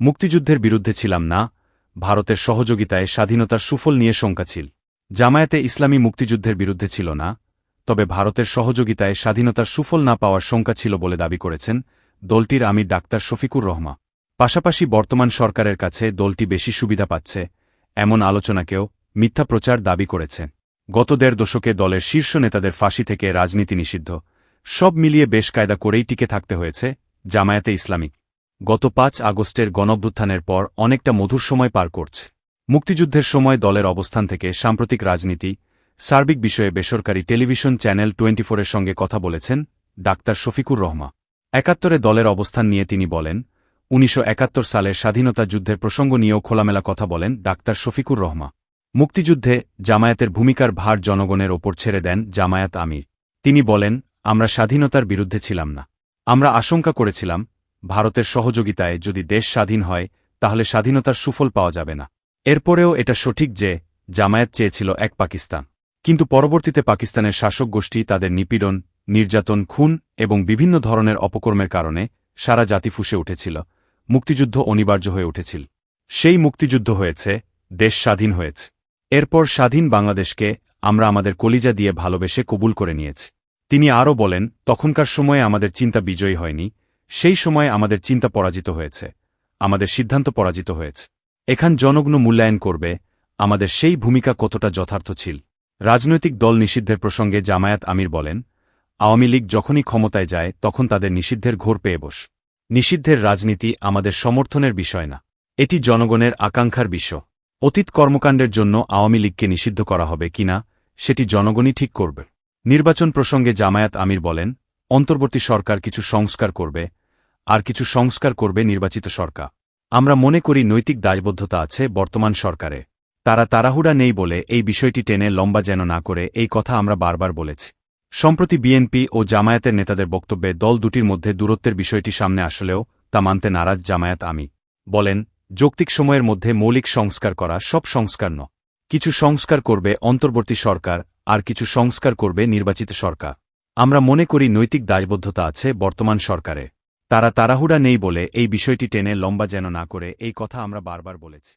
মুক্তিযুদ্ধের বিরুদ্ধে ছিলাম না, ভারতের সহযোগিতায় স্বাধীনতার সুফল নিয়ে শঙ্কা ছিল। জামায়াতে ইসলামী মুক্তিযুদ্ধের বিরুদ্ধে ছিল না, তবে ভারতের সহযোগিতায় স্বাধীনতার সুফল না পাওয়ার শঙ্কা ছিল বলে দাবি করেছেন দলটির আমির ডাক্তার শফিকুর রহমা পাশাপাশি বর্তমান সরকারের কাছে দলটি বেশি সুবিধা পাচ্ছে, এমন আলোচনাকেও মিথ্যা প্রচার দাবি করেছে। গত দেড় দশকে দলের শীর্ষ নেতাদের ফাঁসি থেকে রাজনীতি নিষিদ্ধ, সব মিলিয়ে বেশ কায়দা করেই টিকে থাকতে হয়েছে জামায়াতে ইসলামিক গত পাঁচ আগস্টের গণভ্যুত্থানের পর অনেকটা মধুর সময় পার করছে। মুক্তিযুদ্ধের সময় দলের অবস্থান থেকে সাম্প্রতিক রাজনীতি, সার্বিক বিষয়ে বেসরকারি টেলিভিশন চ্যানেল টোয়েন্টি ফোরের সঙ্গে কথা বলেছেন ডাক্তার শফিকুর রহমা একাত্তরে দলের অবস্থান নিয়ে তিনি বলেন, উনিশশো সালের স্বাধীনতা যুদ্ধের প্রসঙ্গ নিয়েও খোলামেলা কথা বলেন ডাক্তার শফিকুর রহমা মুক্তিযুদ্ধে জামায়াতের ভূমিকার ভার জনগণের ওপর ছেড়ে দেন জামায়াত আমির। তিনি বলেন, আমরা স্বাধীনতার বিরুদ্ধে ছিলাম না। আমরা আশঙ্কা করেছিলাম ভারতের সহযোগিতায় যদি দেশ স্বাধীন হয়, তাহলে স্বাধীনতার সুফল পাওয়া যাবে না। এরপরেও এটা সঠিক যে, জামায়াত চেয়েছিল এক পাকিস্তান। কিন্তু পরবর্তীতে পাকিস্তানের শাসক গোষ্ঠী তাদের নিপীড়ন, নির্যাতন, খুন এবং বিভিন্ন ধরনের অপকর্মের কারণে সারা জাতি ফুসে উঠেছিল, মুক্তিযুদ্ধ অনিবার্য হয়ে উঠেছিল। সেই মুক্তিযুদ্ধ হয়েছে, দেশ স্বাধীন হয়েছে। এরপর স্বাধীন বাংলাদেশকে আমরা আমাদের কলিজা দিয়ে ভালোবেসে কবুল করে নিয়েছি। তিনি আরও বলেন, তখনকার সময়ে আমাদের চিন্তা বিজয়ী হয়নি সেই সময়ে আমাদের চিন্তা পরাজিত হয়েছে। আমাদের সিদ্ধান্ত পরাজিত হয়েছে। এখান জনগণ মূল্যায়ন করবে, আমাদের সেই ভূমিকা কতটা যথার্থ ছিল। রাজনৈতিক দল নিষিদ্ধের প্রসঙ্গে জামায়াত আমির বলেন, আওয়ামী লীগ যখনই ক্ষমতায় যায়, তখন তাদের নিষিদ্ধের ঘোর পেয়ে বস। নিষিদ্ধের রাজনীতি আমাদের সমর্থনের বিষয় না। এটি জনগণের আকাঙ্ক্ষার বিষয়। অতীত কর্মকাণ্ডের জন্য আওয়ামী লীগকে নিষিদ্ধ করা হবে কিনা, সেটি জনগণই ঠিক করবে। নির্বাচন প্রসঙ্গে জামায়াত আমির বলেন অন্তর্বর্তী সরকার কিছু সংস্কার করবে, আর কিছু সংস্কার করবে নির্বাচিত সরকার। আমরা মনে করি নৈতিক দায়বদ্ধতা আছে বর্তমান সরকারে। তারা তাড়াহুড়া নেই বলে এই বিষয়টি টেনে লম্বা যেন না করে এই কথা আমরা বারবার বলেছি। সম্প্রতি বিএনপি ও জামায়াতের নেতাদের বক্তব্যে দল দুটির মধ্যে দূরত্বের বিষয়টি সামনে আসলেও তা মানতে নারাজ জামায়াত আমি। বলেন, যৌক্তিক সময়ের মধ্যে মৌলিক সংস্কার করা সব সংস্কার ন কিছু সংস্কার করবে অন্তর্বর্তী সরকার, আর কিছু সংস্কার করবে নির্বাচিত সরকার। আমরা মনে করি নৈতিক দায়বদ্ধতা আছে বর্তমান সরকারে। তারা তাড়াহুড়া নেই বলে এই বিষয়টি টেনে লম্বা যেন না করে, এই কথা আমরা বারবার বলেছি।